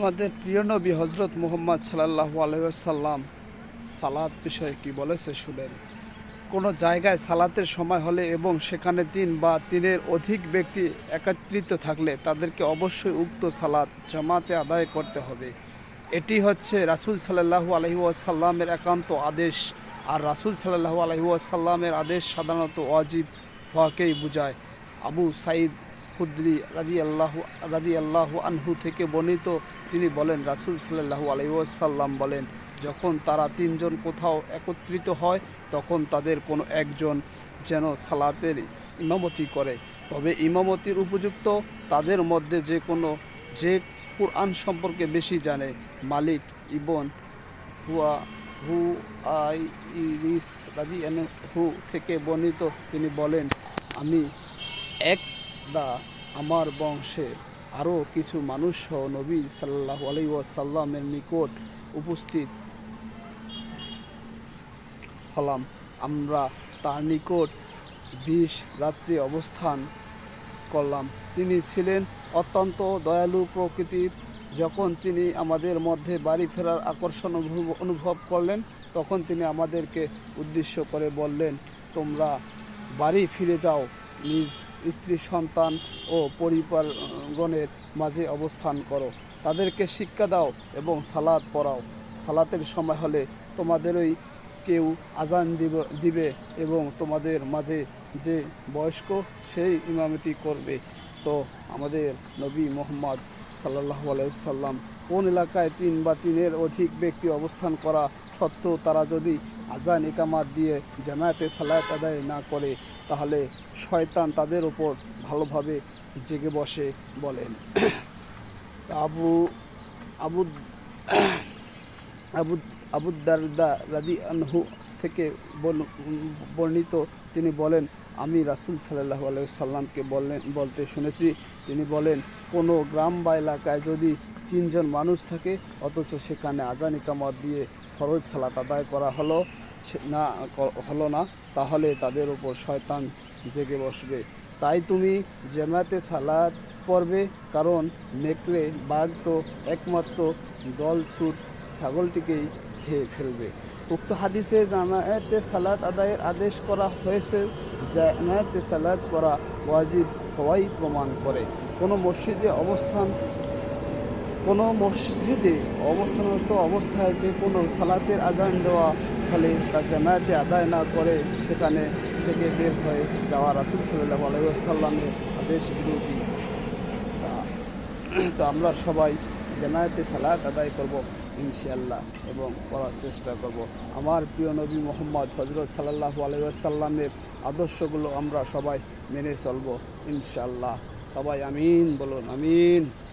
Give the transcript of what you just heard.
আমাদের প্রিয় নবী হজরত মোহাম্মদ সাল্লাহ আলহাম সালাত বিষয়ে কি বলেছে শুনেন। কোনো জায়গায় সালাতের সময় হলে এবং সেখানে তিন বা তিনের অধিক ব্যক্তি একত্রিত থাকলে তাদেরকে অবশ্যই উক্ত সালাত জামাতে আদায় করতে হবে। এটি হচ্ছে রাসুল সাল্লাহু আলহি আসাল্লামের একান্ত আদেশ। আর রাসুল সাল্লাহু আলহি আসাল্লামের আদেশ সাধারণত ওয়াজিব হওয়াকেই বোঝায়। আবু সাইদ খুদ্রি রাজি আল্লাহ রাজি আল্লাহ আনহু থেকে বর্ণিত, তিনি বলেন, রাসুল সাল্লাহু আলাইসাল্লাম বলেন, যখন তারা তিনজন কোথাও একত্রিত হয়, তখন তাদের কোনো একজন যেন সালাতের ইমামতি করে। তবে ইমামতির উপযুক্ত তাদের মধ্যে যে কোনো, যে কোরআন সম্পর্কে বেশি জানে। মালিক ইবন হুয়া, হু আই ইরিস রাজি হু থেকে বর্ণিত, তিনি বলেন, আমি এক দা আমার বংশে আরও কিছু মানুষ সহ নবী সাল্লাহ আলাইসাল্লামের নিকট উপস্থিত হলাম। আমরা তার নিকট বিশ রাত্রি অবস্থান করলাম। তিনি ছিলেন অত্যন্ত দয়ালু প্রকৃতির যখন তিনি আমাদের মধ্যে বাড়ি ফেরার আকর্ষণ অনুভব অনুভব করলেন, তখন তিনি আমাদেরকে উদ্দেশ্য করে বললেন, তোমরা বাড়ি ফিরে যাও। নিজ স্ত্রী, সন্তান ও পরিবারগণের মাঝে অবস্থান করো। তাদেরকে শিক্ষা দাও এবং সালাদ পড়াও। সালাতের সময় হলে তোমাদেরই কেউ আজান দিব, দিবে এবং তোমাদের মাঝে যে বয়স্ক সেই ইমামতি করবে। তো আমাদের নবী মোহাম্মদ সাল্লাহ আলাইসাল্লাম কোন এলাকায় তিন বা তিনের অধিক ব্যক্তি অবস্থান করা সত্ত্বেও তারা যদি আজান ইকামাত দিয়ে জামায়াতে সালাত আদায় না করে, তাহলে শয়তান তাদের ওপর ভালোভাবে জেগে বসে বলেন। আবু আবু আবু আবুদ্দারদা রাদি আনহু থেকে বর্ণিত তিনি বলেন, আমি রাসুল সাল্লাহ আলাইসাল্লামকে বললেন, বলতে শুনেছি। তিনি বলেন, কোনো গ্রাম বা এলাকায় যদি তিনজন মানুষ থাকে, অথচ সেখানে আজান ইকামত দিয়ে ফরজ সালাত আদায় করা হলো না হলো না, তাহলে তাদের উপর শয়তান জেগে বসবে। তাই তুমি জামাতে সালাদ পড়বে কারণ নেকড়ে, বাঘ তো একমাত্র দল ছুট ছাগলটিকেই খেয়ে ফেলবে। উক্ত হাদিসে জামায়াতে সালাত আদায়ের আদেশ করা হয়েছে। জামায়াতে সালাত করা ওয়াজিব হওয়াই প্রমাণ করে। কোনো মসজিদে অবস্থান, কোনো মসজিদে অবস্থানরত অবস্থায় যে কোনো সালাতের আজান দেওয়া ফলে তা জামায়াতে আদায় না করে, সেখানে থেকে বের হয়ে যাওয়া রাসুল সাল্লাহ আলাইসাল্লামের আদেশ বিরোধী। তা- আমরা সবাই জামায়াতে সালাত আদায় করব ইনশাল্লাহ এবং করার চেষ্টা করব। আমার প্রিয় নবী মোহাম্মদ হজরত সাল্লাহ আলাইসাল্লামের আদর্শগুলো আমরা সবাই মেনে চলব ইনশাল্লাহ সবাই আমিন, বলুন আমিন।